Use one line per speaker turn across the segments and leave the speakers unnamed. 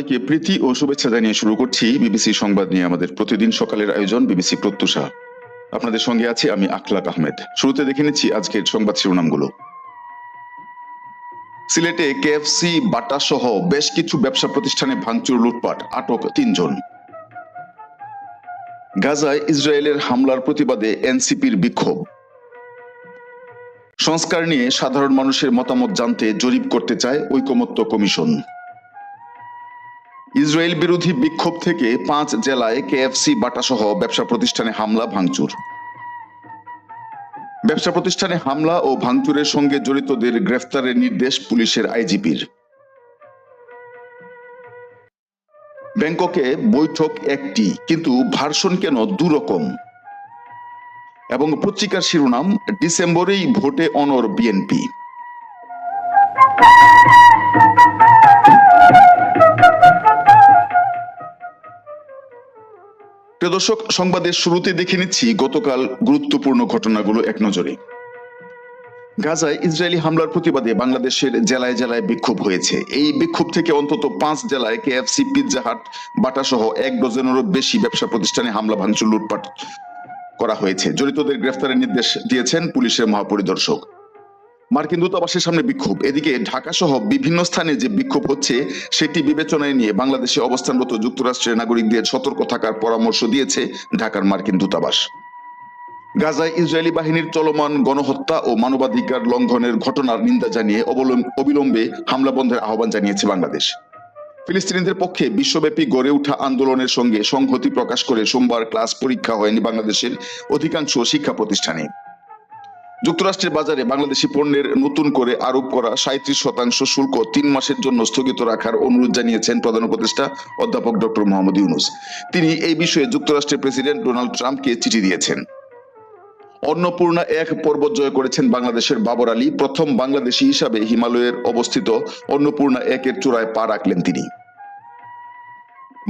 সবাইকে প্রীতি ও শুভেচ্ছা জানিয়ে শুরু করছি বিবিসি সংবাদ নিয়ে আমাদের প্রতিদিন সকালের আয়োজন বিবিসি প্রত্যুষা। আপনাদের সঙ্গে আছি আমি আখলাক আহমেদ। শুরুতে দেখে নিচ্ছি আজকের সংবাদ শিরোনামগুলো। সিলেটে কেএফসি বাটা সহ বেশ কিছু ব্যবসা প্রতিষ্ঠানে ভাঙচুর, লুটপাট, আটক তিনজন। গাজায় ইসরায়েলের হামলার প্রতিবাদে এনসিপির বিক্ষোভ। সংস্কার নিয়ে সাধারণ মানুষের মতামত জানতে জরিপ করতে চায় ঐকমত্য কমিশন। ইসরায়েল বিরোধী বিক্ষোভ থেকে পাঁচ জেলায় কেএফসি বাটা সহ ব্যবসা প্রতিষ্ঠানে হামলা, ভাঙচুর। ব্যবসা প্রতিষ্ঠানে হামলা ও ভাঙচুরের সঙ্গে জড়িতদের গ্রেফতারের নির্দেশ পুলিশের আইজিপির। ব্যাংককে বৈঠক একটি, কিন্তু ভার্সন কেন দুরকম? এবং পত্রিকার শিরোনাম, ডিসেম্বরেই ভোটে অনর বিএনপি। প্রিয় দর্শক, সংবাদের শুরুতে দেখে নিচ্ছি গতকাল গুরুত্বপূর্ণ ঘটনাগুলো এক নজরে। গাজায় ইসরায়েলি হামলার প্রতিবাদে বাংলাদেশের জেলায় জেলায় বিক্ষোভ হয়েছে। এই বিক্ষোভ থেকে অন্তত পাঁচ জেলায় কেএফসি, পিৎজা হাট বাটা সহ এক ডজনেরও বেশি ব্যবসা প্রতিষ্ঠানে হামলা ভাঙচুর লুটপাট করা হয়েছে। জড়িতদের গ্রেফতারের নির্দেশ দিয়েছেন পুলিশের মহাপরিদর্শক। মার্কিন দূতাবাসের সামনে বিক্ষোভ। এদিকে ঢাকা সহ বিভিন্ন স্থানে যে বিক্ষোভ হচ্ছে, সেটি বিবেচনায় নিয়ে বাংলাদেশে অবস্থানরত যুক্তরাষ্ট্রের নাগরিকদের সতর্ক থাকার পরামর্শ দিয়েছে ঢাকার মার্কিন দূতাবাস। গাজায় ইসরায়েলি বাহিনীর চলমান গণহত্যা ও মানবাধিকার লঙ্ঘনের ঘটনার নিন্দা জানিয়ে অবলম- অবিলম্বে হামলা বন্ধের আহ্বান জানিয়েছে বাংলাদেশ। ফিলিস্তিনিদের পক্ষে বিশ্বব্যাপী গড়ে ওঠা আন্দোলনের সঙ্গে সংহতি প্রকাশ করে সোমবার ক্লাস পরীক্ষা হয়নি বাংলাদেশের অধিকাংশ শিক্ষা প্রতিষ্ঠানে। যুক্তরাষ্ট্রের বাজারে বাংলাদেশি পণ্যের নতুন করে আরোপ করা সাঁত্রিশ শতাংশ শুল্ক তিন মাসের জন্য স্থগিত রাখার অনুরোধ জানিয়েছেন প্রধান উপদেষ্টা অধ্যাপক ডক্টর মোহাম্মদ ইউনুস। তিনি এই বিষয়ে যুক্তরাষ্ট্রের প্রেসিডেন্ট ডোনাল্ড ট্রাম্পকে চিঠি দিয়েছেন। অন্নপূর্ণা এক পর্বত জয় করেছেন বাংলাদেশের বাবর আলী, প্রথম বাংলাদেশি হিসাবে হিমালয়ের অবস্থিত অন্নপূর্ণা একের চূড়ায় পা রাখলেন তিনি।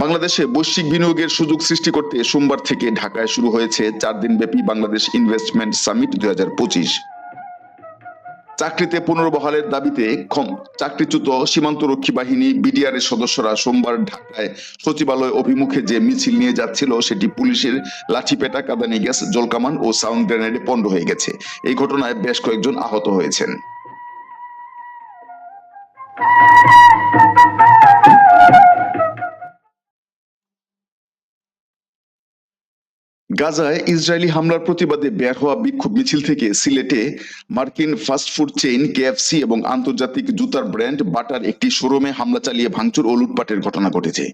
বাংলাদেশে বৈশ্বিক বিনিয়োগের সুযোগ সৃষ্টি করতে সোমবার থেকে ঢাকায় শুরু হয়েছে চার দিনব্যাপী বাংলাদেশ ইনভেস্টমেন্ট সামিট দুই চাকরিতে পুনর্বহালের দাবিতে চাকরিচ্যুত সীমান্তরক্ষী বাহিনী বিডিআর এর সদস্যরা সোমবার ঢাকায় সচিবালয় অভিমুখে যে মিছিল নিয়ে যাচ্ছিল, সেটি পুলিশের লাঠিপেটা, কাদানি গ্যাস, জলকামান ও সাউন্ড গ্রেনেডে পণ্ড হয়ে গেছে। এই ঘটনায় বেশ কয়েকজন আহত হয়েছেন। গাজায় ইসরায়েলি হামলার প্রতিবাদে বের হওয়া বিক্ষোভ মিছিল থেকে সিলেটে মার্কিন ফাস্টফুড চেইন, কেএফসি এবং আন্তর্জাতিক জুতার ব্র্যান্ড বাটার একটি শোরুমে হামলা চালিয়ে ভাঙচুর ও লুটপাটের ঘটনা ঘটেছে।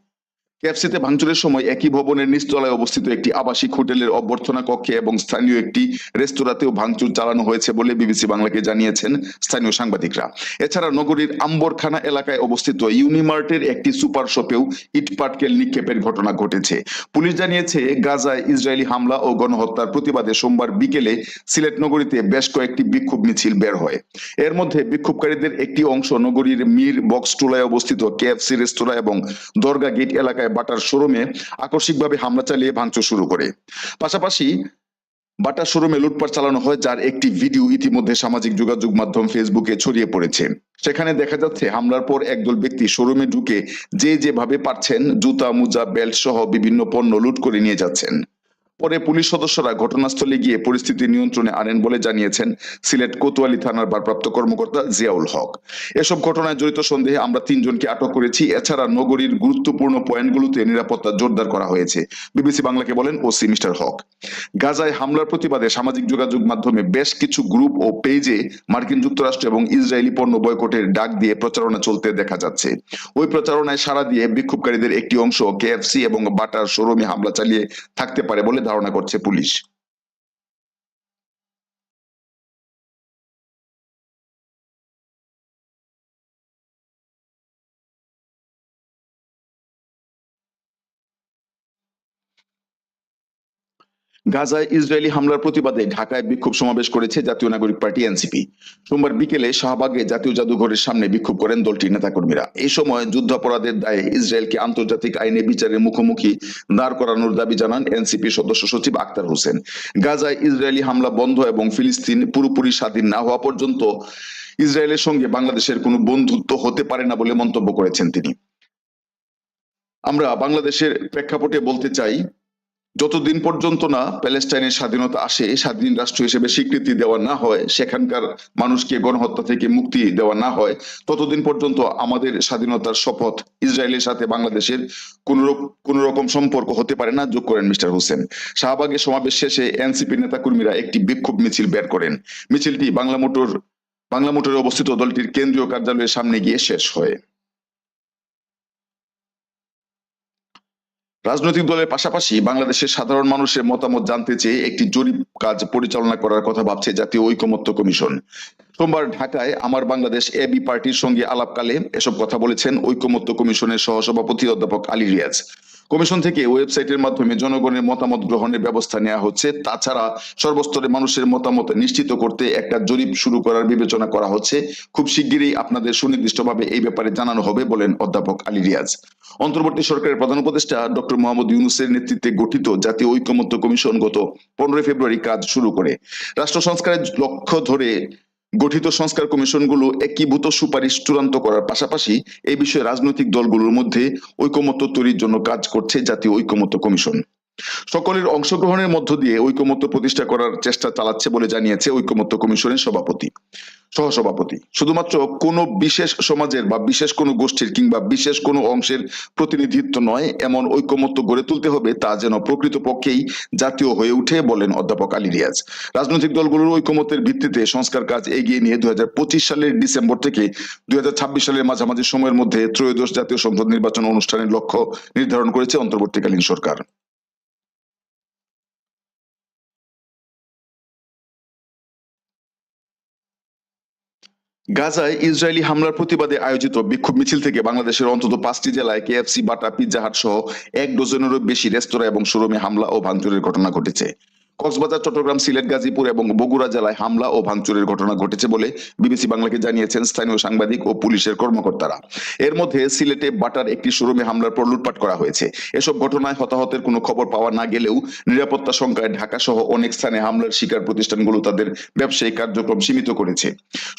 কেএফসিতে ভাঙচুরের সময় একই ভবনের নিচতলায় অবস্থিত একটি আবাসিক হোটেলের অভ্যর্থনা কক্ষে এবং স্থানীয় একটি রেস্তোরাঁতেও ভাঙচুর চালানো হয়েছে বলে বিবিসি বাংলাকে জানিয়েছেন স্থানীয় সাংবাদিকরা। এছাড়া নগরীর আম্বরখানা এলাকায় অবস্থিত ইউনিমার্টের একটি সুপার শপেও ইটপাটকেল নিক্ষেপের ঘটনা ঘটেছে। পুলিশ জানিয়েছে, গাজায় ইসরায়েলি হামলা ও গণহত্যার প্রতিবাদে সোমবার বিকেলে সিলেট নগরীতে বেশ কয়েকটি বিক্ষোভ মিছিল বের হয়। এর মধ্যে বিক্ষোভকারীদের একটি অংশ নগরীর মীর বক্স টুলায় অবস্থিত কেএফসি রেস্তোরাঁ এবং দরগা গেট এলাকায় বাটার শোরুমে আকস্মিকভাবে হামলা চালিয়ে ভাঙচুর শুরু করে। পাশাপাশি বাটা শোরুমে লুটপাট চালানো হয়, যার একটি ভিডিও ইতিমধ্যে সামাজিক যোগাযোগ মাধ্যম ফেসবুকে ছড়িয়ে পড়েছে। সেখানে দেখা যাচ্ছে, হামলার পর একদল ব্যক্তি শোরুমে ঢুকে যে যেভাবে পারছেন, জুতা, মোজা, বেল্ট সহ বিভিন্ন পণ্য লুট করে নিয়ে যাচ্ছেন। পরে পুলিশ সদস্যরা ঘটনাস্থলে গিয়ে পরিস্থিতি নিয়ন্ত্রণে আনেন বলে জানিয়েছেন সিলেট কোতোয়ালি থানার ভারপ্রাপ্ত কর্মকর্তা জিয়াউল হক। এসব ঘটনায় জড়িত সন্দেহে আমরা তিনজনকে আটক করেছি। এছাড়া নগরীর গুরুত্বপূর্ণ পয়েন্টগুলোতে নিরাপত্তা জোরদার করা হয়েছে। বিবিসি বাংলাকে বলেন, ওসি মিস্টার হক। গাজায় হামলার প্রতিবাদে সামাজিক যোগাযোগ মাধ্যমে বেশ কিছু গ্রুপ ও পেজে মার্কিন যুক্তরাষ্ট্র এবং ইসরায়েলি পণ্য বয়কটের ডাক দিয়ে প্রচারণা চলতে দেখা যাচ্ছে। ওই প্রচারণায় সাড়া দিয়ে বিক্ষোভকারীদের একটি অংশ কেএফসি এবং বাটার শোরুমে হামলা চালিয়ে থাকতে পারে বলে ধারণা করছে পুলিশ। গাজায় ইসরায়েলি হামলার প্রতিবাদে ঢাকায় বিক্ষোভ সমাবেশ করেছে জাতীয় নাগরিক পার্টি এনসিপি। সোমবার বিকেলে শাহবাগে জাতীয় জাদুঘরের সামনে বিক্ষোভ করেন দলটির নেতাকর্মীরা। এই সময় যুদ্ধাপরাধের দায়ে ইসরায়েলকে আন্তর্জাতিক আইনে বিচারের মুখোমুখি দাঁড় করানোর দাবি জানান এনসিপি সদস্য সচিব আক্তার হোসেন। গাজায় ইসরায়েলি হামলা বন্ধ এবং ফিলিস্তিন পুরোপুরি স্বাধীন না হওয়া পর্যন্ত ইসরায়েলের সঙ্গে বাংলাদেশের কোনো বন্ধুত্ব হতে পারে না বলে মন্তব্য করেছেন তিনি। আমরা বাংলাদেশের প্রেক্ষাপটে বলতে চাই যতদিন পর্যন্ত না প্যালেস্টাইনের স্বাধীনতা আসে স্বাধীন রাষ্ট্র হিসেবে স্বীকৃতি দেওয়া না হয়, সেখানকার মানুষকে গণহত্যা থেকে মুক্তি দেওয়া না হয়, ততদিন পর্যন্ত আমাদের স্বাধীনতার শপথ ইসরায়েলের সাথে বাংলাদেশের কোন রকম সম্পর্ক হতে পারে না, যোগ করেন মিস্টার হোসেন। শাহবাগে সমাবেশ শেষে এনসিপি নেতাকর্মীরা একটি বিক্ষোভ মিছিল বের করেন। মিছিলটি বাংলা মোটর বাংলা মোটরে অবস্থিত দলটির কেন্দ্রীয় কার্যালয়ের সামনে গিয়ে শেষ হয়। রাজনৈতিক দলের পাশাপাশি বাংলাদেশের সাধারণ মানুষের মতামত জানতে চেয়ে একটি জরিপ কাজ পরিচালনা করার কথা ভাবছে জাতীয় ঐকমত্য কমিশন। সোমবার ঢাকায় আমার বাংলাদেশ এবি পার্টির সঙ্গে আলাপকালে এসব কথা বলেছেন ঐকমত্য কমিশনের সহসভাপতি অধ্যাপক আলী রিয়াজ। কমিশন থেকে ওয়েবসাইটের মাধ্যমে জনগণের মতামত গ্রহণের ব্যবস্থা নেওয়া হচ্ছে। তাছাড়া সর্বস্তরে মানুষের মতামত নিশ্চিত করতে একটা জরিপ শুরু করার বিবেচনা করা হচ্ছে। খুব শিগগিরই আপনাদের সুনির্দিষ্টভাবে এই ব্যাপারে জানানো হবে বলেন অধ্যাপক আলী রিয়াজ। অন্তর্বর্তী সরকারের প্রধান উপদেষ্টা ডক্টর মোহাম্মদ ইউনুসের নেতৃত্বে গঠিত জাতীয় ঐকমত্য কমিশন গত পনেরোই ফেব্রুয়ারি কাজ শুরু করে। রাষ্ট্র সংস্কারের লক্ষ্য ধরে গঠিত সংস্কার কমিশনগুলো একীভূত সুপারিশ চূড়ান্ত করার পাশাপাশি এই বিষয়ে রাজনৈতিক দলগুলোর মধ্যে ঐকমত্য তৈরির জন্য কাজ করছে জাতীয় ঐকমত্য কমিশন। সকলের অংশগ্রহণের মধ্য দিয়ে ঐকমত্য প্রতিষ্ঠা করার চেষ্টা চালাচ্ছে বলে জানিয়েছে ঐকমত্য কমিশনের সভাপতি। সহসভাপতি। শুধুমাত্র কোনো বিশেষ সমাজের বা বিশেষ কোনো গোষ্ঠীর কিংবা বিশেষ কোনো অংশের প্রতিনিধিত্ব নয়, এমন ঐকমত্য গড়ে তুলতে হবে তা যেন প্রকৃতপক্ষেই জাতীয় হয়ে উঠে, বলেন অধ্যাপক আলী রিয়াজ। রাজনৈতিক দলগুলোর ঐকমত্যের ভিত্তিতে সংস্কার কাজ এগিয়ে নিয়ে দুই হাজার পঁচিশ সালের ডিসেম্বর থেকে দুই হাজার ছাব্বিশ সালের মাঝামাঝি সময়ের মধ্যে ত্রয়োদশ জাতীয় সংসদ নির্বাচন অনুষ্ঠানের লক্ষ্য নির্ধারণ করেছে অন্তর্বর্তীকালীন সরকার। গাজায় ইসরায়েলি হামলার প্রতিবাদে আয়োজিত বিক্ষোভ মিছিল থেকে বাংলাদেশের অন্তত পাঁচটি জেলায় কেএফসি, বাটা, পিৎজা হাট সহ এক ডজনেরও বেশি রেস্তোরাঁ এবং শোরুমে হামলা ও ভাঙচুরের ঘটনা ঘটেছে। কক্সবাজার, চট্টগ্রাম, সিলেট, গাজীপুর এবং বগুড়া জেলায় হামলা ও ভাঙচুরের ঘটনা ঘটেছে বলে বিবিসি বাংলাকে জানিয়েছেন স্থানীয় সাংবাদিক ও পুলিশের কর্মকর্তারা। এর মধ্যে সিলেটে বাটার একটি শোরুমে হামলার পর লুটপাট করা হয়েছে। এসব ঘটনায় হতাহতের কোনো খবর পাওয়া না গেলেও নিরাপত্তা সংখ্যায় ঢাকা সহ অনেক স্থানে হামলার শিকার প্রতিষ্ঠানগুলো তাদের ব্যবসায়িক কার্যক্রম সীমিত করেছে।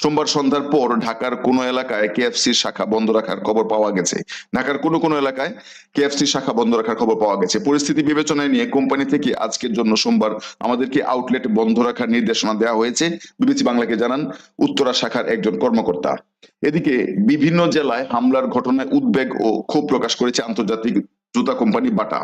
সোমবার সন্ধ্যার পর ঢাকার কোনো এলাকায় কেএফসির শাখা বন্ধ রাখার খবর পাওয়া গেছে। ঢাকার কোনো কোনো এলাকায় কেএফসির শাখা বন্ধ রাখার খবর পাওয়া গেছে। পরিস্থিতি বিবেচনায় নিয়ে কোম্পানি থেকে আজকের জন্য সোমবার আমাদেরকে আউটলেট বন্ধ রাখার নির্দেশনা দেওয়া হয়েছে। বিবিসি বাংলাকে জানান, উত্তরা শাখার একজন কর্মকর্তা। এদিকে বিভিন্ন জেলায় হামলার ঘটনায় উদ্বেগ ও ক্ষোভ প্রকাশ করেছে আন্তর্জাতিক জুতা কোম্পানি বাটা।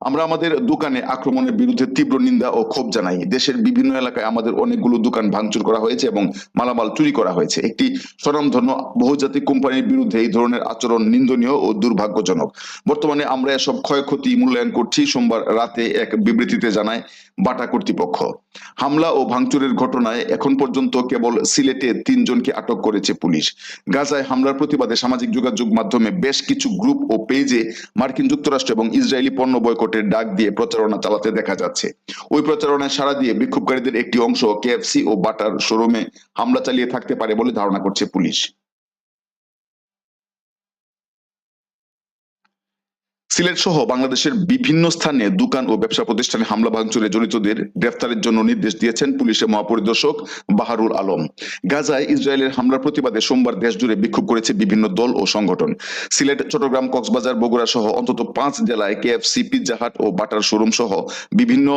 আমরা আমাদের দোকানে আক্রমণের বিরুদ্ধে তীব্র নিন্দা ও ক্ষোভ জানাই। দেশের বিভিন্ন এলাকায় আমাদের অনেকগুলো দোকান ভাঙচুর করা হয়েছে এবং মালামাল চুরি করা হয়েছে। একটি স্বনামধন্য বহুজাতিক কোম্পানির বিরুদ্ধে এই ধরনের আচরণ নিন্দনীয় ও দুর্ভাগ্যজনক। বর্তমানে আমরা এসব ক্ষয়ক্ষতি মূল্যায়ন করছি। সোমবার রাতে এক বিবৃতিতে জানায় বাটা কর্তৃপক্ষ। হামলা ও ভাঙচুরের ঘটনায় এখন পর্যন্ত কেবল সিলেটে তিনজনকে আটক করেছে পুলিশ। গাজায় হামলার প্রতিবাদে সামাজিক যোগাযোগ মাধ্যমে বেশ কিছু গ্রুপ ও পেজে মার্কিন যুক্তরাষ্ট্র এবং ইসরায়েলি পণ্য বয়কটের ডাক দিয়ে প্রচারণা চালাতে দেখা যাচ্ছে। ওই প্রচারণায় সাড়া দিয়ে বিক্ষোভকারীদের একটি অংশ কেএফসি ও বাটার শোরুমে হামলা চালিয়ে থাকতে পারে বলে ধারণা করছে পুলিশ। সিলেট সহ বাংলাদেশের বিভিন্ন স্থানে দোকান ও ব্যবসা প্রতিষ্ঠানে হামলা ভাঙচুরে জড়িতদের গ্রেফতারের জন্য নির্দেশ দিয়েছেন পুলিশের মহাপরিদর্শক বাহারুল আলম। গাজায় ইসরায়েলের হামলার প্রতিবাদে সোমবার দেশ জুড়ে বিক্ষোভ করেছে বিভিন্ন দল ও সংগঠন। সিলেট, চট্টগ্রাম, কক্সবাজার, বগুড়া সহ অন্তত পাঁচ জেলায় কেএফসি পিৎজা হাট ও বাটার শোরুম সহ বিভিন্ন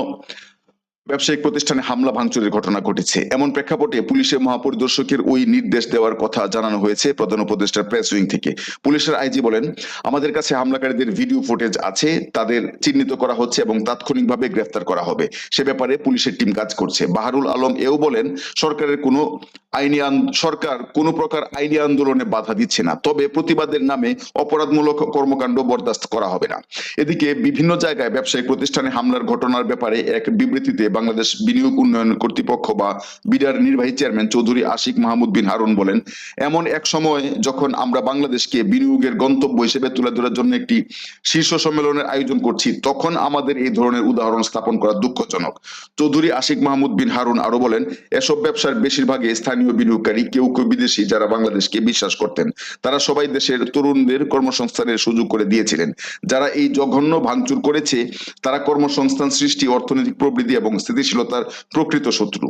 ব্যবসায়িক প্রতিষ্ঠানে হামলা, ভাঙচুরের ঘটনা ঘটেছে। এমন প্রেক্ষাপটে পুলিশের মহাপরিদর্শকের ওই নির্দেশ দেওয়ার কথা জানানো হয়েছে প্রধান উপদেষ্টার প্রেস উইং থেকে। পুলিশের আইজি বলেন, আমাদের কাছে হামলাকারীদের ভিডিও ফুটেজ আছে, তাদের চিহ্নিত করা হচ্ছে এবং তাৎক্ষণিকভাবে গ্রেফতার করা হবে। সে ব্যাপারে পুলিশের টিম কাজ করছে। বাহারুল আলম এও বলেন, সরকারের কোনো আইনি সরকার কোনো প্রকার আইনি আন্দোলনে বাধা দিচ্ছে না। তবে প্রতিবাদের নামে অপরাধমূলক কর্মকাণ্ড বরদাস্ত করা হবে না। এদিকে বিভিন্ন জায়গায় ব্যবসায়িক প্রতিষ্ঠানে হামলার ঘটনার ব্যাপারে এক বিবৃতিতে বাংলাদেশ বিনিয়োগ উন্নয়ন কর্তৃপক্ষ বা বিডার নির্বাহী চেয়ারম্যান চৌধুরী আশিক মাহমুদ বিন হারুন বলেন, এমন এক সময় যখন আমরা বাংলাদেশকে বিনিয়োগের গন্তব্য হিসেবে তুলে ধরার জন্য একটি শীর্ষ সম্মেলনের আয়োজন করছি, তখন আমাদের এই ধরনের উদাহরণ স্থাপন করা দুঃখজনক। চৌধুরী আশিক মাহমুদ বিন হারুন আরও বলেন, এসব ব্যবসার বেশিরভাগই স্থানীয় বিনিয়োগকারী কেউ কেউ বিদেশি যারা বাংলাদেশকে বিশ্বাস করতেন, তারা সবাই দেশের তরুণদের কর্মসংস্থানের সুযোগ করে দিয়েছিলেন। যারা এই জঘন্য ভাঙচুর করেছে, তারা কর্মসংস্থান, সৃষ্টি, অর্থনৈতিক প্রবৃদ্ধি এবং স্থিতিশীলতার প্রকৃত শত্রু।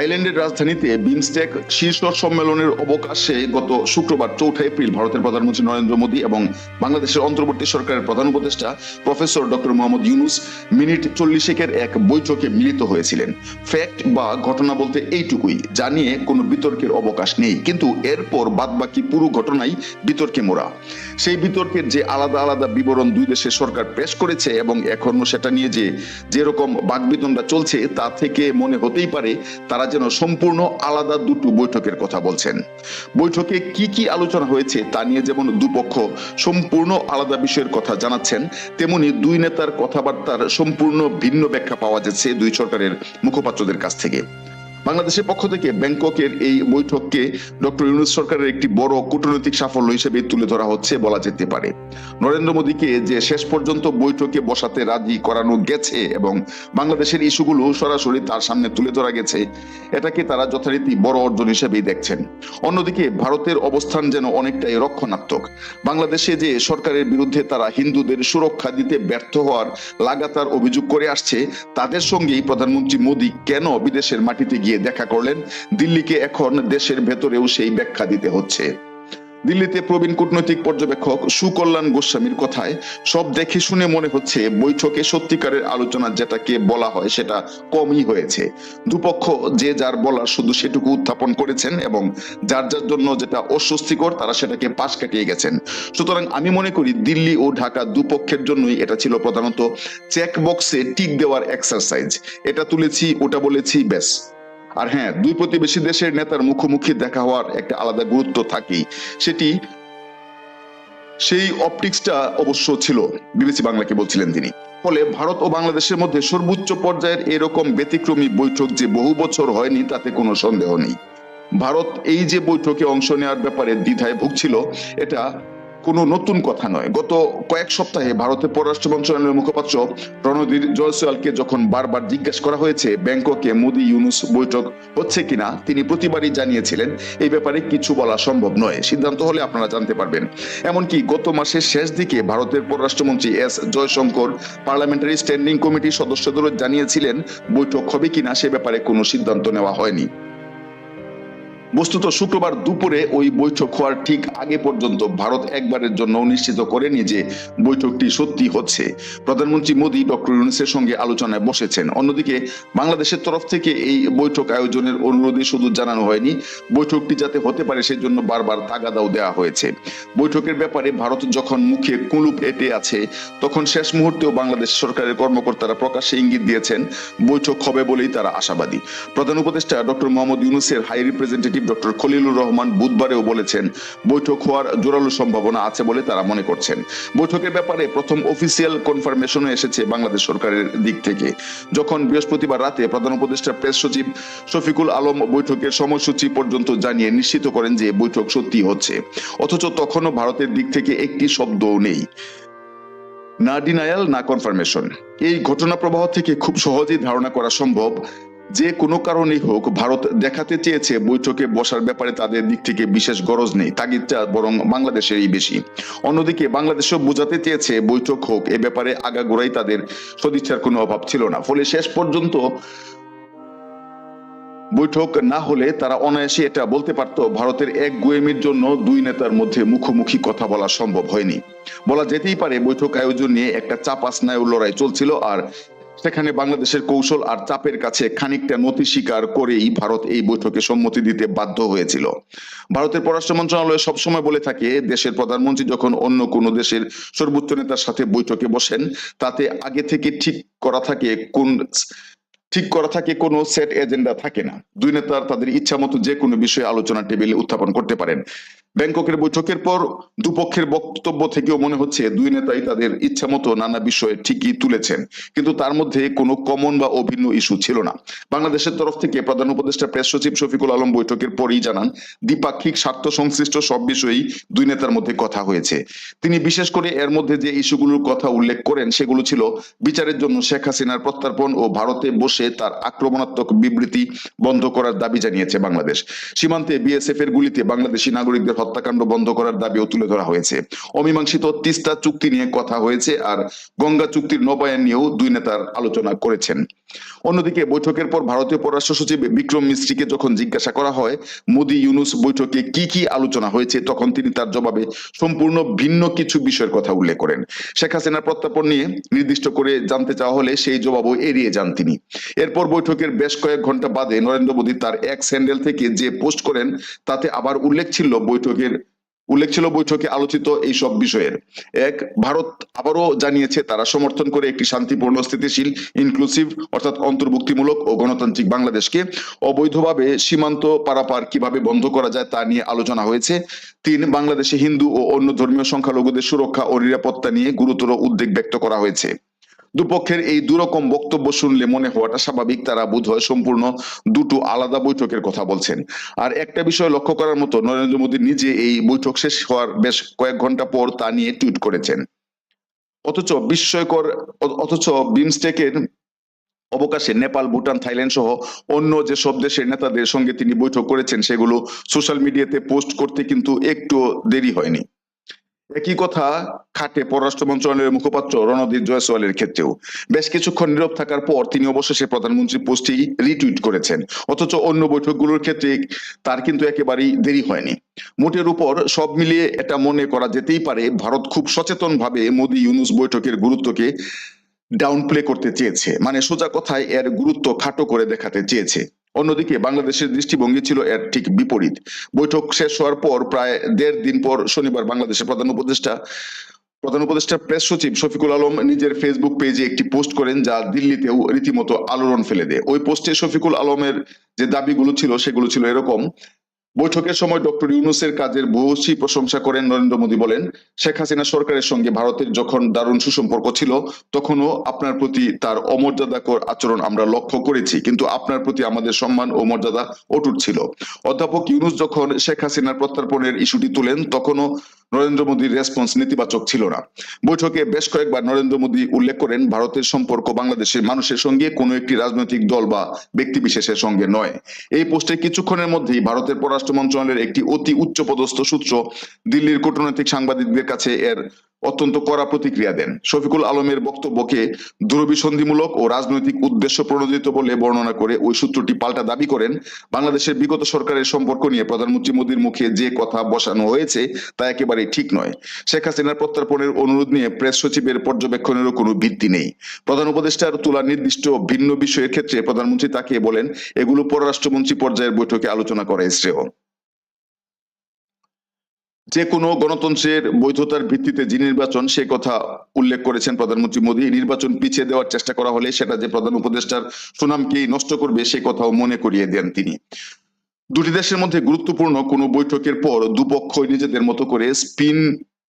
থাইল্যান্ডের রাজধানীতে বিমস্টেক শীর্ষ সম্মেলনের অবকাশে গত শুক্রবার চৌঠা এপ্রিল ভারতের প্রধানমন্ত্রী নরেন্দ্র মোদী এবং বাংলাদেশের অন্তর্বর্তী সরকারের প্রধান উপদেষ্টা professor doctor Mohammad Yunus minute চল্লিশেকের এক বৈঠকে মিলিত হয়েছিলেন। ফ্যাক্ট বা ঘটনা বলতে এইটুকুই যা নিয়ে কোনো বিতর্কের অবকাশ নেই। কিন্তু এরপর বাদবাকি পুরো ঘটনাই বিতর্কে মোড়া। সেই বিতর্কের যে আলাদা আলাদা বিবরণ দুই দেশের সরকার পেশ করেছে এবং এখনও সেটা নিয়ে যে যেরকম বাকবিতণ্ডা চলছে, তা থেকে মনে হতেই পারে তারা যেন সম্পূর্ণ আলাদা দুটো বৈঠকের কথা বলছেন। বৈঠকে কি কি আলোচনা হয়েছে তা নিয়ে যেমন দুপক্ষ সম্পূর্ণ আলাদা বিষয়ের কথা জানাচ্ছেন, তেমনি দুই নেতার কথাবার্তার সম্পূর্ণ ভিন্ন ব্যাখ্যা পাওয়া যাচ্ছে দুই সরকারের মুখপাত্রদের কাছ থেকে। বাংলাদেশের পক্ষ থেকে ব্যাংককের এই বৈঠককে ডক্টর ইউনুস সরকারের একটি বড় কূটনৈতিক সাফল্য হিসেবে তুলে ধরা হচ্ছে বলা যেতে পারে। নরেন্দ্র মোদীকে যে শেষ পর্যন্ত বৈঠকে বসাতে রাজি করানো গেছে এবং বাংলাদেশের ইস্যুগুলো সরাসরি তার সামনে তুলে ধরা গেছে, এটাকে তারা যথারীতি বড় অর্জন হিসেবেই দেখছেন। অন্যদিকে ভারতের অবস্থান যেন অনেকটাই রক্ষণাত্মক। বাংলাদেশে যে সরকারের বিরুদ্ধে তারা হিন্দুদের সুরক্ষা দিতে ব্যর্থ হওয়ার লাগাতার অভিযোগ করে আসছে, তাদের সঙ্গেই প্রধানমন্ত্রী মোদী কেন বিদেশের মাটিতে গিয়ে দেখা করলেন, দিল্লিকে এখন দেশের ভেতরেও সেই ব্যাখ্যা দিতে হচ্ছে। দিল্লিতে প্রবীণ কূটনৈতিক পর্যবেক্ষক সুকল্যাণ গোস্বামীর কথায়, সব দেখে শুনে মনে হচ্ছে বৈঠকে সত্যিকারের আলোচনা যেটাকে বলা হয় সেটা কমই হয়েছে। দুপক্ষ যে যার বলার শুধু সেটুকু উত্থাপন করেছেন এবং যার যার জন্য যেটা অস্বস্তিকর, তারা সেটাকে পাশ কাটিয়ে গেছেন। সুতরাং আমি মনে করি দিল্লি ও ঢাকা দুপক্ষের জন্যই এটা ছিল প্রধানত চেক বক্সে টিক দেওয়ার এক্সারসাইজ এটা তুলেছি, ওটা বলেছি, ব্যাস। আর হ্যাঁ দুই প্রতিবেশী দেশের নেতার মুখোমুখি দেখা হওয়ার একটা আলাদা গুরুত্ব থাকেই। সেটি সেই অপটিক্সটা অবশ্য ছিল, বিবিসি বাংলাকে বলছিলেন তিনি। ফলে ভারত ও বাংলাদেশের মধ্যে সর্বোচ্চ পর্যায়ের এরকম ব্যতিক্রমী বৈঠক যে বহু বছর হয়নি, তাতে কোনো সন্দেহ নেই। ভারত এই যে বৈঠকে অংশ নেওয়ার ব্যাপারে দ্বিধায় ভুগছিল, এটা কোনো নতুন কথা নয়। গত কয়েক সপ্তাহে ভারতের পররাষ্ট্র মন্ত্রণালয়ের মুখপাত্র রণধীর জয়সওয়ালকে যখন বারবার জিজ্ঞাসা করা হয়েছে, ব্যাংককে মোদি ইউনুস বৈঠক হচ্ছে কিনা, তিনি প্রতিবারই জানিয়েছিলেন, এই ব্যাপারে কিছু বলা সম্ভব নয়। সিদ্ধান্ত হলে আপনারা জানতে পারবেন। এমনকি গত মাসের শেষ দিকে ভারতের পররাষ্ট্রমন্ত্রী এস জয়শঙ্কর পার্লামেন্টারি স্ট্যান্ডিং কমিটির সদস্যদেরও জানিয়েছিলেন, বৈঠক হবে কিনা সে ব্যাপারে কোনো সিদ্ধান্ত নেওয়া হয়নি। বস্তুত শুক্রবার দুপুরে ওই বৈঠক হওয়ার ঠিক আগে পর্যন্ত ভারত একবারের জন্য নিশ্চিত করেনি যে বৈঠকটি সত্যি হচ্ছে। প্রধানমন্ত্রী মোদী ডক্টর ইউনুসের সঙ্গে আলোচনায় বসেছেন। অন্যদিকে বাংলাদেশের তরফ থেকে এই বৈঠক আয়োজনের অনুরোধে শুধু জানানো হয়নি, বৈঠকটি যাতে হতে পারে সেজন্য বারবার তাগাদাও দেওয়া হয়েছে। বৈঠকের ব্যাপারে ভারত যখন মুখে কুলুপ এঁটে আছে, তখন শেষ মুহূর্তেও বাংলাদেশ সরকারের কর্মকর্তারা প্রকাশ্যে ইঙ্গিত দিয়েছেন, বৈঠক হবে বলেই তারা আশাবাদী। প্রধান উপদেষ্টা ডক্টর মোহাম্মদ ইউনুসের high representative doctor Khalilur Rahman বুধবারেও বলেছেন, বৈঠক হওয়ার জোরালো সম্ভাবনা আছে বলে তারা মনে করছেন। বৈঠকের ব্যাপারে প্রথম অফিসিয়াল কনফার্মেশনও এসেছে বাংলাদেশ সরকারের দিক থেকে। যখন বৃহস্পতিবার রাতে প্রধান উপদেষ্টা প্রেস সচিব শফিকুল আলম বৈঠকের সময়সূচি পর্যন্ত জানিয়ে নিশ্চিত করেন যে বৈঠক সত্যি হচ্ছে। অথচ তখনও ভারতের দিক থেকে একটি শব্দও নেই। না ডিনায়াল না কনফার্মেশন এই ঘটনা প্রবাহ থেকে খুব সহজেই ধারণা করা সম্ভব যে কোনো কারণেই হোক, ভারত দেখাতে চেয়েছে বৈঠকে বসার ব্যাপারে তাদের দিক থেকে বিশেষ গরজ নেই, তাগিদটা বরং বাংলাদেশেরই বেশি। অন্যদিকে বাংলাদেশও বোঝাতে চেয়েছে বৈঠক হোক, এ ব্যাপারে আগাগোড়াই তাদের সদিচ্ছার কোনো অভাব ছিল না। ফলে শেষ পর্যন্ত বৈঠক না হলে তারা অনায়াসে এটা বলতে পারত, ভারতের এক গোয়েমির জন্য দুই নেতার মধ্যে মুখোমুখি কথা বলা সম্ভব হয়নি। বলা যেতেই পারে, বৈঠক আয়োজন নিয়ে একটা চাপা স্নায়ু লড়াই চলছিল আর সেখানে বাংলাদেশের কৌশল আর চাপের কাছে খানিকটা নতি স্বীকার করেই ভারত এই বৈঠকে সম্মতি দিতে বাধ্য হয়েছিল। ভারতের পররাষ্ট্র মন্ত্রণালয় সবসময় বলে থাকে, দেশের প্রধানমন্ত্রী যখন অন্য কোনো দেশের সর্বোচ্চ নেতার সাথে বৈঠকে বসেন, তাতে আগে থেকে ঠিক করা থাকে কোন, ঠিক করা থাকে কোনো সেট এজেন্ডা থাকে না। দুই নেতার তাদের ইচ্ছা মতো যে কোনো বিষয়ে আলোচনা টেবিলে উত্থাপন করতে পারেন। ব্যাংককের বৈঠকের পর দুপক্ষের বক্তব্য থেকেও মনে হচ্ছে দুই নেতাই তাদের ইচ্ছা মতো নানা বিষয়ে ঠিকই তুলেছেন। কিন্তু তার মধ্যে কোনো কমন বা অভিন্ন ইস্যু ছিল না। বাংলাদেশের তরফ থেকে প্রধান উপদেষ্টা প্রেস সচিব শফিকুল আলম বৈঠকের পরেই জানান, দ্বিপাক্ষিক স্বার্থ সংশ্লিষ্ট সব বিষয়েই দুই নেতার মধ্যে কথা হয়েছে। তিনি বিশেষ করে এর মধ্যে যে ইস্যুগুলোর কথা উল্লেখ করেন, সেগুলো ছিল বিচারের জন্য শেখ হাসিনার প্রত্যর্পণ ও ভারতে বসে তার আক্রমণাত্মক বিবৃতি বন্ধ করার দাবি জানিয়েছে বাংলাদেশ। সীমান্তে বিএসএফ এর গুলিতে বাংলাদেশি নাগরিকদের হত্যাকাণ্ড বন্ধ করার দাবিও তুলে ধরা হয়েছে। অমীমাংসিত তিস্তা চুক্তি নিয়ে কথা হয়েছে আর গঙ্গা চুক্তির নবায়ন নিয়েও দুই নেতার আলোচনা করেছেন। অন্যদিকে বৈঠকের পর ভারতীয় পররাষ্ট্র সচিব বিক্রম মিস্ত্রিকে যখন জিজ্ঞাসা করা হয়, মোদি ইউনুস বৈঠকে কি কি আলোচনা হয়েছে, তখন তিনি তার জবাবে সম্পূর্ণ ভিন্ন কিছু বিষয়ের কথা উল্লেখ করেন। শেখ হাসিনার প্রত্যাপন নিয়ে নির্দিষ্ট করে জানতে চাওয়া হলে সেই জবাবও এড়িয়ে যান তিনি। এরপর বৈঠকের বেশ কয়েক ঘণ্টা বাদে নরেন্দ্র মোদী তার এক স্যান্ডেল থেকে যে পোস্ট করেন, তাতে আবার উল্লেখ ছিল বৈঠকের উল্লেখ ছিল বৈঠকে আলোচিত এই সব বিষয়ের। এক, ভারত আবারও জানিয়েছে তারা সমর্থন করে একটি শান্তিপূর্ণ, স্থিতিশীল ইনক্লুসিভ অর্থাৎ অন্তর্ভুক্তিমূলক ও গণতান্ত্রিক বাংলাদেশকে। অবৈধভাবে সীমান্ত পারাপার কীভাবে বন্ধ করা যায় তা নিয়ে আলোচনা হয়েছে। তিন, বাংলাদেশে হিন্দু ও অন্য ধর্মীয় সংখ্যালঘুদের সুরক্ষা ও নিরাপত্তা নিয়ে গুরুতর উদ্বেগ ব্যক্ত করা হয়েছে। দুপক্ষের এই দুরকম বক্তব্য শুনলে মনে হওয়াটা স্বাভাবিক, তারা বোধহয় সম্পূর্ণ দুটো আলাদা বৈঠকের কথা বলছেন। আর একটা বিষয় লক্ষ্য করার মতো, নরেন্দ্র মোদী নিজে এই বৈঠক শেষ হওয়ার বেশ কয়েক ঘণ্টা পর তা নিয়ে টুইট করেছেন। অথচ বিস্ময়কর, অথচ বিমস্টেকের অবকাশে নেপাল, ভুটান, থাইল্যান্ড সহ অন্য যে সব দেশের নেতাদের সঙ্গে তিনি বৈঠক করেছেন, সেগুলো সোশ্যাল মিডিয়াতে পোস্ট করতে কিন্তু একটু দেরি হয়নি। একই কথা খাটে পররাষ্ট্র মন্ত্রণালয়ের মুখপাত্র রণদীপ জয়সওয়ালের ক্ষেত্রেও। বেশ কিছুক্ষণ নীরব থাকার পর তিনি অবশেষে প্রধানমন্ত্রী পোস্টটি রিটুইট করেছেন। অথচ অন্য বৈঠকগুলোর ক্ষেত্রে তার কিন্তু একেবারেই দেরি হয়নি। মোটের উপর সব মিলিয়ে এটা মনে করা যেতেই পারে, ভারত খুব সচেতন ভাবে মোদী ইউনুস বৈঠকের গুরুত্বকে ডাউন প্লে করতে চেয়েছে। মানে সোজা কথায় এর গুরুত্ব খাটো করে দেখাতে চেয়েছে। অন্যদিকে বাংলাদেশের দৃষ্টিভঙ্গি ছিল এর ঠিক বিপরীত। বৈঠক শেষ হওয়ার পর প্রায় দেড় দিন পর শনিবার বাংলাদেশের প্রধান উপদেষ্টা প্রধান উপদেষ্টা প্রেস সচিব শফিকুল আলম নিজের ফেসবুক পেজে একটি পোস্ট করেন যা দিল্লিতেও রীতিমতো আলোড়ন ফেলে দেয়। ওই পোস্টে শফিকুল আলমের যে দাবিগুলো ছিল সেগুলো ছিল এরকম বৈঠকের সময় ডক্টর ইউনুসের কাজের ভূয়সী প্রশংসা করেন নরেন্দ্র মোদী বলেন, শেখ হাসিনা সরকারের সঙ্গে ভারতের যখন দারুণ সুসম্পর্ক ছিল, তখনও আপনার প্রতি তার অমর্যাদাকর আচরণ আমরা লক্ষ্য করেছি, কিন্তু আপনার প্রতি আমাদের সম্মান ও মর্যাদা অটুট ছিল। অধ্যাপক ইউনুস যখন শেখ হাসিনার প্রত্যর্পণের ইস্যুটি তুলেন, তখনও নরেন্দ্র মোদীর রেসপন্স নেতিবাচক ছিল না। বৈঠকে বেশ কয়েকবার নরেন্দ্র মোদী উল্লেখ করেন, ভারতের সম্পর্ক বাংলাদেশের মানুষের সঙ্গে কোনো একটি রাজনৈতিক দল বা ব্যক্তি বিশেষের সঙ্গে নয়। এই পোস্টে কিছুক্ষণের মধ্যেই ভারতের পররাষ্ট্র মন্ত্রণালয়ের একটি অতি উচ্চপদস্থ সূত্র দিল্লির কূটনৈতিক সাংবাদিকদের কাছে এর অত্যন্ত কড়া প্রতিক্রিয়া দেন। শফিকুল আলমের বক্তব্যকে দুরভিসন্ধিমূলক ও রাজনৈতিক উদ্দেশ্য প্রণোদিত বলে বর্ণনা করে ওই সূত্রটি পাল্টা দাবি করেন, বাংলাদেশের বিগত সরকারের সম্পর্ক নিয়ে প্রধানমন্ত্রী মোদীর মুখে যে কথা বসানো হয়েছে তা একেবারেই ঠিক নয়। শেখ হাসিনার প্রত্যর্পণের অনুরোধ নিয়ে প্রেস সচিবের পর্যবেক্ষণেরও কোনো ভিত্তি নেই। প্রধান উপদেষ্টার তোলা নির্দিষ্ট ভিন্ন বিষয়ের ক্ষেত্রে প্রধানমন্ত্রী তাকে বলেন, এগুলো পররাষ্ট্রমন্ত্রী পর্যায়ের বৈঠকে আলোচনা করাই শ্রেয়। যে কোনো গণতন্ত্রের বৈধতার ভিত্তিতে যে নির্বাচন, সে কথা উল্লেখ করেছেন প্রধানমন্ত্রী মোদী। নির্বাচন পিছিয়ে দেওয়ার চেষ্টা করা হলে সেটা যে প্রধান উপদেষ্টার সুনামকে নষ্ট করবে, সে কথাও মনে করিয়ে দেন তিনি। দুটি দেশের মধ্যে গুরুত্বপূর্ণ কোনো বৈঠকের পর দুপক্ষই নিজেদের মতো করে স্পিন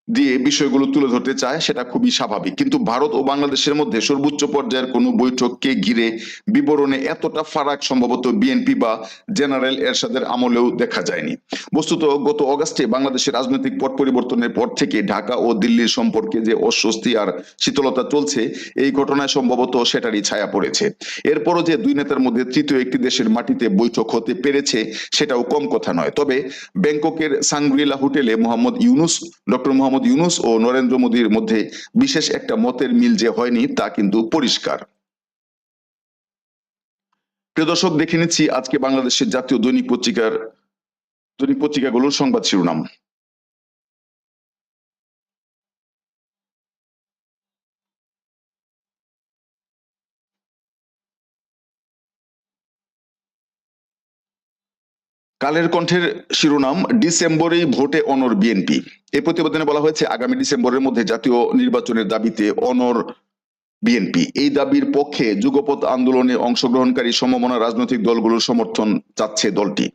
দিয়ে বিষয়গুলো তুলে ধরতে চায়, সেটা খুবই স্বাভাবিক। কিন্তু ভারত ও বাংলাদেশের মধ্যে সর্বোচ্চ পর্যায়ের কোনো বৈঠককে ঘিরে বিবরণে এতটা ফারাক সম্ভবত বিএনপি বা জেনারেল এরশাদের আমলেও দেখা যায়নি। বস্তুত গত অগাস্টে বাংলাদেশের রাজনৈতিক পট পরিবর্তনের পর থেকে ঢাকা ও দিল্লির সম্পর্কে যে অস্বস্তি আর শীতলতা চলছে, এই ঘটনায় সম্ভবত সেটারই ছায়া পড়েছে। এরপরও যে দুই নেতার মধ্যে তৃতীয় একটি দেশের মাটিতে বৈঠক হতে পেরেছে, সেটাও কম কথা নয়। তবে ব্যাংককের সাংগ্রিলা হোটেলে মোহাম্মদ ইউনুস, ডক্টর মোহাম্মদ ইউনুস ও নরেন্দ্র মোদীর মধ্যে বিশেষ একটা মতের মিল যে হয়নি তা কিন্তু পরিষ্কার। প্রিয় দর্শক, দেখে নিচ্ছি আজকে বাংলাদেশের জাতীয় দৈনিক পত্রিকার দৈনিক পত্রিকাগুলোর সংবাদ শিরোনাম। কালের কণ্ঠের শিরোনাম, ডিসেম্বরেই ভোটে অনর বিএনপি। এই প্রতিবেদনে বলা হয়েছে, আগামী ডিসেম্বরের মধ্যে জাতীয় নির্বাচনের দাবিতে অনর বিএনপি। এই দাবির পক্ষে যুগপৎ আন্দোলনে অংশগ্রহণকারী সমমনা রাজনৈতিক দলগুলোর সমর্থন চাচ্ছে দলটি।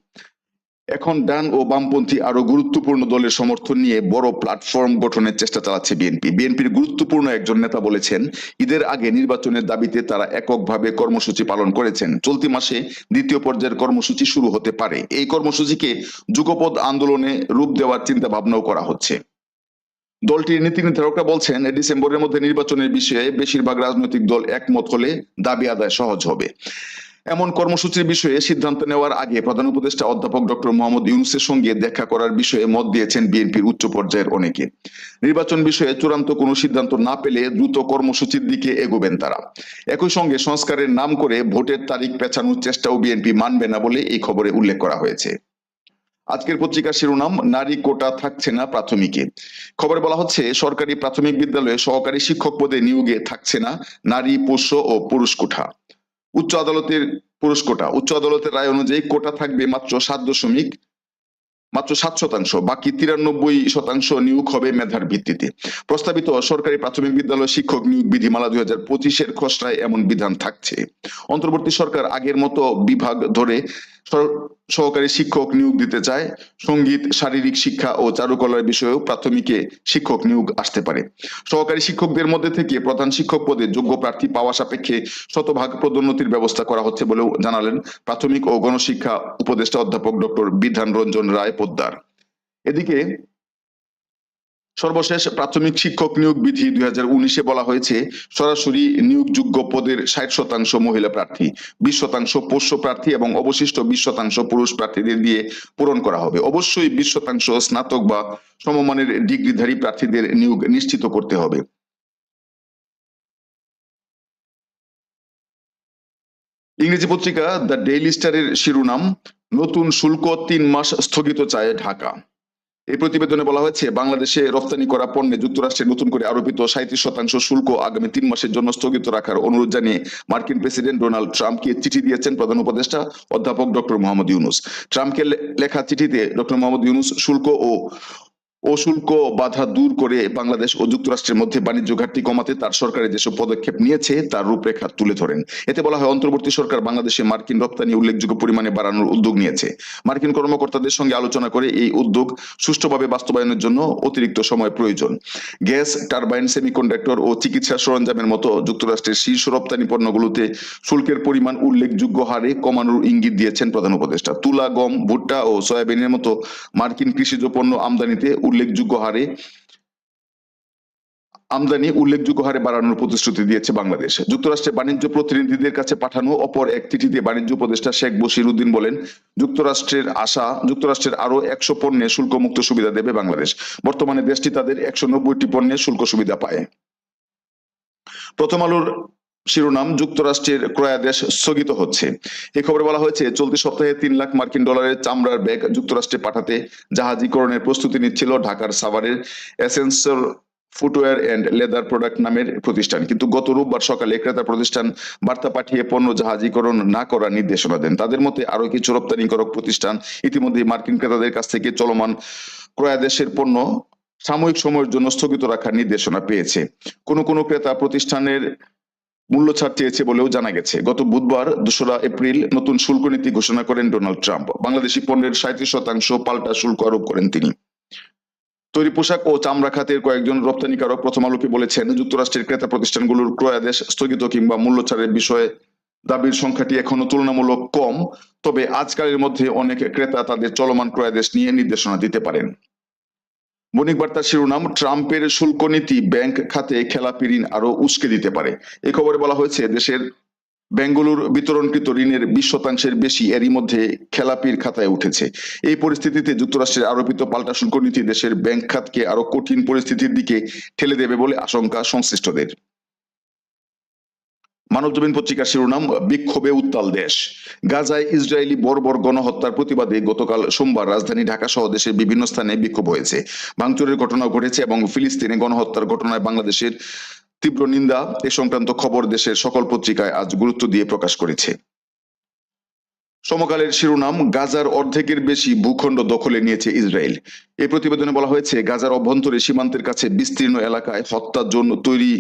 এখন ডান ও বামপন্থী আরও গুরুত্বপূর্ণ দলের সমর্থন নিয়ে বড় প্ল্যাটফর্ম গঠনের চেষ্টা চালাচ্ছে বিএনপি। বিএনপির গুরুত্বপূর্ণ একজন নেতা বলেছেন, ঈদের আগে নির্বাচনের দাবিতে তারা এককভাবে কর্মসূচি পালন করেছেন। চলতি মাসে দ্বিতীয় পর্যায়ের কর্মসূচি শুরু হতে পারে। এই কর্মসূচিকে যুগপদ আন্দোলনে রূপ দেওয়ার চিন্তা ভাবনাও করা হচ্ছে। দলটির নীতি নির্ধারকরা বলছেন ডিসেম্বরের মধ্যে নির্বাচনের বিষয়ে বেশিরভাগ রাজনৈতিক দল একমত হলে দাবি আদায় সহজ হবে। এমন কর্মসূচির বিষয়ে সিদ্ধান্ত নেওয়ার আগে প্রধান উপদেষ্টা অধ্যাপক ডক্টর মোহাম্মদ ইউনুসের সঙ্গে দেখা করার বিষয়ে মত দিয়েছেন বিএনপির উচ্চ পর্যায়ের অনেকে। নির্বাচন বিষয়ে চূড়ান্ত কোনো সিদ্ধান্ত না পেলে দ্রুত কর্মসূচির দিকে এগোবেন তারা। একই সঙ্গে সংস্কারের নাম করে ভোটের তারিখ পেছানোর চেষ্টাও বিএনপি মানবে না বলে এই খবরে উল্লেখ করা হয়েছে। আজকের পত্রিকার শিরোনাম, নারী কোটা থাকছে না প্রাথমিকে। খবরে বলা হচ্ছে, সরকারি প্রাথমিক বিদ্যালয়ে সহকারী শিক্ষক পদে নিয়োগে থাকছে না নারী পোষ্য ও পুরুষ কোঠা। উচ্চ আদালতের পুরুষ কোটা। উচ্চ আদালতের রায় অনুযায়ী কোটা থাকবে মাত্র সাত দশমিক, মাত্র সাত শতাংশ, বাকি তিরানব্বই শতাংশ নিয়োগ হবে মেধার ভিত্তিতে। প্রস্তাবিত সরকারি প্রাথমিক বিদ্যালয় শিক্ষক নিয়োগ বিধিমালা দুই হাজার পঁচিশের খসড়ায় এমন বিধান থাকছে। অন্তর্বর্তী সরকার আগের মতো বিভাগ ধরে সহকারী শিক্ষক নিয়োগ দিতে চায়। সংগীত, শারীরিক শিক্ষা ও চারুকলার বিষয়েও প্রাথমিকে শিক্ষক নিয়োগ আসতে পারে। সহকারী শিক্ষকদের মধ্যে থেকে প্রধান শিক্ষক পদে যোগ্য প্রার্থী পাওয়া সাপেক্ষে শতভাগ পদোন্নতির ব্যবস্থা করা হচ্ছে বলেও জানালেন প্রাথমিক ও গণশিক্ষা উপদেষ্টা অধ্যাপক ডক্টর বিধান রঞ্জন রায় পোদ্দার। এদিকে সর্বশেষ প্রাথমিক শিক্ষক নিয়োগ বিধি দুই উনিশে বলা হয়েছে, সরাসরি নিয়োগযোগ্য পদের ষাট শতাংশ মহিলা প্রার্থী, বিশ শতাংশ পোষ্য প্রার্থী এবং অবশিষ্ট বিশ শতাংশ পুরুষ প্রার্থীদের দিয়ে পূরণ করা হবে। অবশ্যই বিশ শতাংশ স্নাতক বা সমমানের ডিগ্রিধারী প্রার্থীদের নিয়োগ নিশ্চিত করতে হবে। ইংরেজি পত্রিকা দ্য ডেইলি স্টারের শিরোনাম, নতুন শুল্ক তিন মাস স্থগিত চায় ঢাকা। এই প্রতিবেদনে বলা হয়েছে, বাংলাদেশে রপ্তানি করা পণ্যে যুক্তরাষ্ট্রে নতুন করে আরোপিত সাঁত্রিশ শতাংশ শুল্ক আগামী তিন মাসের জন্য স্থগিত রাখার অনুরোধ জানিয়ে মার্কিন প্রেসিডেন্ট ডোনাল্ড ট্রাম্পকে চিঠি দিয়েছেন প্রধান উপদেষ্টা অধ্যাপক ডক্টর মোহাম্মদ ইউনুস। ট্রাম্পকে লেখা চিঠিতে ডক্টর মোহাম্মদ ইউনুস শুল্ক ও অশুল্ক বাধা দূর করে বাংলাদেশ ও যুক্তরাষ্ট্রের মধ্যে বাণিজ্য ঘাটতি কমাতে তার সরকারের যেসব পদক্ষেপ নিয়েছে, তার রূপরেখা তুলে ধরেন। এতে বলা হয়, অন্তর্বর্তী সরকার বাংলাদেশে মার্কিন রপ্তানি উল্লেখযোগ্য পরিমাণে বাড়ানোর উদ্যোগ নিয়েছে। মার্কিন কর্মকর্তাদের সঙ্গে আলোচনা করে এই উদ্যোগ সুষ্ঠুভাবে বাস্তবায়নের জন্য অতিরিক্ত সময় প্রয়োজন। গ্যাস, টারবাইন, সেমিকন্ডাক্টর ও চিকিৎসা সরঞ্জামের মতো যুক্তরাষ্ট্রের শীর্ষ রপ্তানি পণ্যগুলোতে শুল্কের পরিমাণ উল্লেখযোগ্য হারে কমানোর ইঙ্গিত দিয়েছেন প্রধান উপদেষ্টা। তুলা, গম, ভুট্টা ও সয়াবিনের মতো মার্কিন কৃষিজ পণ্য আমদানিতে উল্লেখযোগ্য হারে আমদানি উল্লেখযোগ্য হারে বাড়ানোর প্রতিশ্রুতি দিয়েছে বাংলাদেশ। যুক্তরাষ্ট্রের বাণিজ্য প্রতিনিধিদের কাছে পাঠানো অপর এক চিঠিতে বাণিজ্য উপদেষ্টা শেখ বশির উদ্দিন বলেন, যুক্তরাষ্ট্রের আশা, যুক্তরাষ্ট্রের আরও একশো পণ্যে শুল্কমুক্ত সুবিধা দেবে বাংলাদেশ। বর্তমানে দেশটি তাদের একশো নব্বইটি পণ্যে শুল্ক সুবিধা পায়। প্রথম আলোর শিরোনাম যুক্তরাষ্ট্রের ক্রয়াদেশ স্থগিত হচ্ছে। এই খবরে বলা হয়েছে, চলতি সপ্তাহে তিন লাখ মার্কিন ডলারের চামড়ার ব্যাগ যুক্তরাষ্ট্রে পাঠাতে জাহাজীকরণের প্রস্তুতি নিচ্ছিল ঢাকার সাভারের এসেন্সর ফুটওয়্যার এন্ড লেদার প্রোডাক্ট নামের প্রতিষ্ঠান। কিন্তু গত রোববার সকালে ক্রেতা প্রতিষ্ঠান বার্তা পাঠিয়ে পণ্য জাহাজীকরণ না করার নির্দেশনা দেন। তাদের মতে আরও কিছু রপ্তানিকারক প্রতিষ্ঠান ইতিমধ্যে মার্কিন ক্রেতাদের কাছ থেকে চলমান ক্রয়াদেশের পণ্য সাময়িক সময়ের জন্য স্থগিত রাখার নির্দেশনা পেয়েছে। কোনো কোনো ক্রেতা প্রতিষ্ঠানের মূল্য ছাড় চেয়েছে বলেও জানা গেছে। গত বুধবার দোসরা এপ্রিল নতুন শুল্ক নীতি ঘোষণা করেন ডোনাল্ড ট্রাম্প। বাংলাদেশি পণ্যের সাঁত্রিশ শতাংশ পাল্টা শুল্ক আরোপ করেন তিনি। তৈরি পোশাক ও চামড়া খাতের কয়েকজন রপ্তানিকারক প্রথম আলোকে বলেছেন, যুক্তরাষ্ট্রের ক্রেতা প্রতিষ্ঠানগুলোর ক্রয়াদেশ স্থগিত কিংবা মূল্য ছাড়ের বিষয়ে দাবির সংখ্যাটি এখনও তুলনামূলক কম, তবে আজকালের মধ্যে অনেক ক্রেতা তাদের চলমান ক্রয়াদেশ নিয়ে নির্দেশনা দিতে পারেন। বণিক বার্তার শিরোনাম, ট্রাম্পের শুল্ক নীতি, ব্যাংক খাতে খেলাপি ঋণ আরও উস্কে দিতে পারে। এ খবরে বলা হয়েছে, দেশের বেঙ্গলুর বিতরণকৃত ঋণের বিশ শতাংশের বেশি এরই মধ্যে খেলাপির খাতায় উঠেছে। এই পরিস্থিতিতে যুক্তরাষ্ট্রের আরোপিত পাল্টা শুল্ক নীতি দেশের ব্যাংক খাতকে আরও কঠিন পরিস্থিতির দিকে ঠেলে দেবে বলে আশঙ্কা সংশ্লিষ্টদের। মানবজমিন পত্রিকার শিরোনাম, বিক্ষোভে উত্তাল দেশ। গাজায় ইসরায়েলি বর্বর গণহত্যার প্রতিবাদে গতকাল সোমবার রাজধানী ঢাকা সহ দেশের বিভিন্ন স্থানে বিক্ষোভ হয়েছে। ভাঙচুরের ঘটনা ঘটেছে এবং ফিলিস্তিনে গণহত্যার ঘটনায় বাংলাদেশের তীব্র নিন্দা এ সংক্রান্ত খবর দেশের সকল পত্রিকায় আজ গুরুত্ব দিয়ে প্রকাশ করেছে। সমকালের শিরোনাম, গাজার অর্ধেকের বেশি ভূখণ্ড দখলে নিয়েছে ইসরায়েল। এই প্রতিবেদনে বলা হয়েছে, গাজার অভ্যন্তরে সীমান্তের কাছে বিস্তীর্ণ এলাকায় হত্যার জন্য তৈরি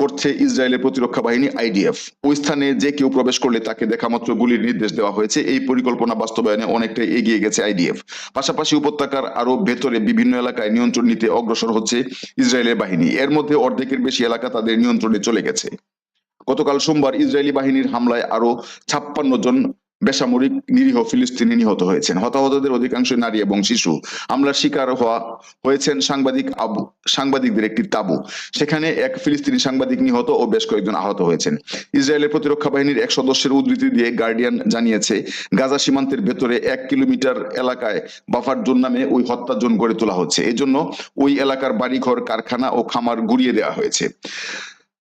করছে ইসরায়েলের প্রতিরক্ষা বাহিনী আইডিএফ। ওই স্থানে যে কেউ প্রবেশ করলে তাকে দেখামাত্র গুলির নির্দেশ দেওয়া হয়েছে। এই পরিকল্পনা বাস্তবায়নে অনেকটাই এগিয়ে গেছে আইডিএফ। পাশাপাশি উপত্যকার আরও ভেতরে বিভিন্ন এলাকায় নিয়ন্ত্রণ নিতে অগ্রসর হচ্ছে ইসরায়েলের বাহিনী। এর মধ্যে অর্ধেকের বেশি এলাকা তাদের নিয়ন্ত্রণে চলে গেছে। গতকাল সোমবার ইসরায়েলি বাহিনীর হামলায় আরও ছাপ্পান্ন জন বেসামরিক নিরীহ ফিলিস্তিনি নিহত হয়েছেন। হতাহতদের অধিকাংশ নারী এবং শিশু। হামলার শিকার হওয়া হয়েছেন সাংবাদিক আবু, সাংবাদিকদের একটি তাবু। সেখানে এক ফিলিস্তিনি সাংবাদিক নিহত ও বেশ কয়েকজন আহত হয়েছেন। ইসরায়েলের প্রতিরক্ষা বাহিনীর এক সদস্যের উদ্ধৃতি দিয়ে গার্ডিয়ান জানিয়েছে, গাজা সীমান্তের ভেতরে এক কিলোমিটার এলাকায় বাফার জোন নামে ওই হত্যা জোন গড়ে তোলা হচ্ছে। এজন্য ওই এলাকার বাড়িঘর, কারখানা ও খামার গুড়িয়ে দেওয়া হয়েছে।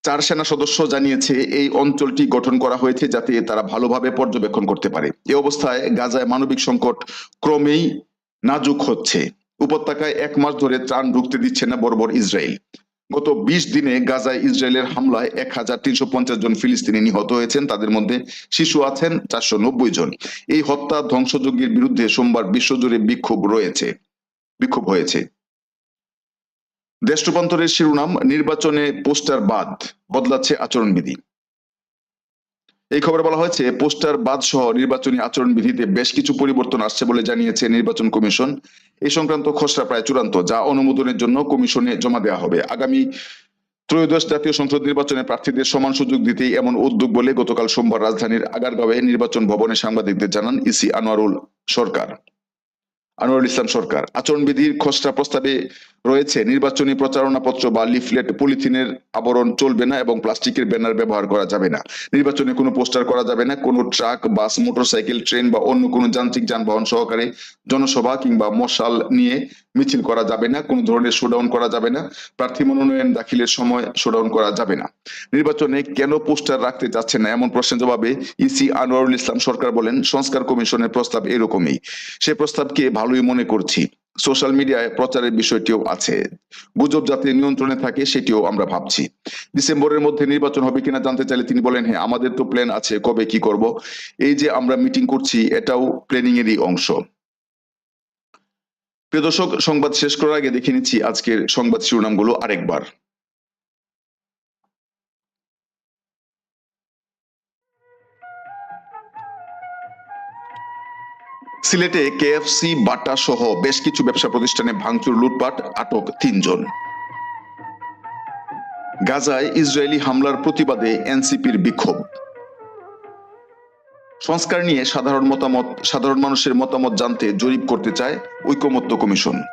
চার সেনা সদস্য জানিয়েছে, এই অঞ্চলটি গঠন করা হয়েছে যাতে তারা ভালোভাবে পর্যবেক্ষণ করতে পারে। এ অবস্থায় গাজায় মানবিক সংকট ক্রমেই নাজুক হচ্ছে। উপত্যকায় এক মাস ধরে ত্রাণ ঢুকতে দিচ্ছে না বর্বর ইসরায়েল। গত বিশ দিনে গাজায় ইসরায়েলের হামলায় এক হাজার তিনশো পঞ্চাশ জন ফিলিস্তিনি নিহত হয়েছেন, তাদের মধ্যে শিশু আছেন চারশো নব্বই জন। এই হত্যা ধ্বংসযজ্ঞের বিরুদ্ধে সোমবার বিশ্বজুড়ে বিক্ষোভ রয়েছে, বিক্ষোভ হয়েছে। দেশ রূপান্তরের শিরোনাম, নির্বাচনে পোস্টার বাদ, বদলাচ্ছে আচরণবিধি। এই খবরে বলা হয়েছে, পোস্টার বাদ সহ নির্বাচনী আচরণবিধিতে বেশ কিছু পরিবর্তন আসছে বলে জানিয়েছে নির্বাচন কমিশন। এই সংক্রান্ত খসড়া প্রায় চূড়ান্ত, যা অনুমোদনের জন্য কমিশনে জমা দেওয়া হবে। আগামী ত্রয়োদশ জাতীয় সংসদ নির্বাচনে প্রার্থীদের সমান সুযোগ দিতেই এমন উদ্যোগ বলে গতকাল সোমবার রাজধানীর আগারগাঁওয়ে নির্বাচন ভবনে সাংবাদিকদের জানান ইসি আনোয়ারুল সরকার। আনোয়ারুল ইসলাম সরকার, আচরণবিধির খসড়া প্রস্তাবে রয়েছে। নির্বাচনী প্রচারণা পত্র বা লিফলেট পলিথিনের আবরণ চলবে না এবং প্লাস্টিকের ব্যানার ব্যবহার করা যাবে না। নির্বাচনে কোনো পোস্টার করা যাবে না। কোনো ট্রাক, বাস, মোটরসাইকেল, ট্রেন বা অন্য কোনো যান্ত্রিক যানবাহন সহকারে জনসভা কিংবা মশাল নিয়ে মিছিল করা যাবে না। কোনো ধরনের শোডাউন করা যাবে না। প্রার্থী মনোনয়ন দাখিলের সময় শোডাউন করা যাবে না। নির্বাচনে কেন পোস্টার রাখতে যাচ্ছে না? এমন প্রশ্নের জবাবে ইসি আনোয়ারুল ইসলাম সরকার বলেন, সংস্কার কমিশনের প্রস্তাব এরকমই। সে প্রস্তাবকে ভালোই মনে করছি? সোশ্যাল মিডিয়ায় প্রচারের বিষয়টিও আছে। গুজব যাতে নিয়ন্ত্রণে থাকে সেটিও আমরা ভাবছি। ডিসেম্বরের মধ্যে নির্বাচন হবে কিনা জানতে চাইলে তিনি বলেন হ্যাঁ আমাদের তো প্ল্যান আছে, কবে কি করব? এই যে আমরা মিটিং করছি, এটাও প্ল্যানিং এরই অংশ। প্রিয় দর্শক, সংবাদ শেষ করার আগে দেখে নিচ্ছি আজকের সংবাদ শিরোনামগুলো আরেকবার। সিলেটে কেএফসি, বাটা সহ বেশ কিছু ব্যবসা প্রতিষ্ঠানে ভাঙচুর, লুটপাট, আটক তিনজন। গাজায় ইসরায়েলি হামলার প্রতিবাদে এনসিপির বিক্ষোভ। সংস্কার নিয়ে সাধারণ মতামত, সাধারণ মানুষের মতামত জানতে জরিপ করতে চায় ঐকমত্য কমিশন।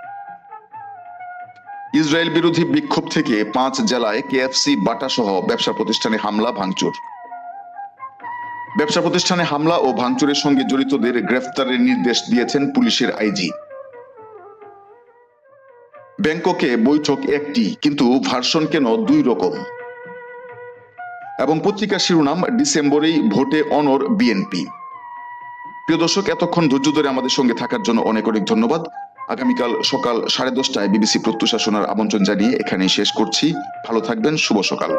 ইসরায়েল বিরোধী বিক্ষোভ থেকে পাঁচ জেলায় কেএফসি, বাটা সহ ব্যবসা প্রতিষ্ঠানে হামলা, ভাঙচুর। ব্যবসা প্রতিষ্ঠানে হামলা ও ভাঙচুরের সঙ্গে জড়িতদের গ্রেফতারের নির্দেশ দিয়েছেন পুলিশের আইজি। ব্যাংককে বৈঠক একটি, কিন্তু ভার্সন কেন দুই রকম? এবং পত্রিকার শিরোনাম, ডিসেম্বরেই ভোটে অনর বিএনপি। প্রিয় দর্শক, এতক্ষণ ধৈর্য ধরে আমাদের সঙ্গে থাকার জন্য অনেক অনেক ধন্যবাদ। আগামীকাল সকাল সাড়ে দশটায় বিবিসি প্রত্যুষা শোনার আমন্ত্রণ জানিয়ে এখানেই শেষ করছি। ভালো থাকবেন, শুভ সকাল।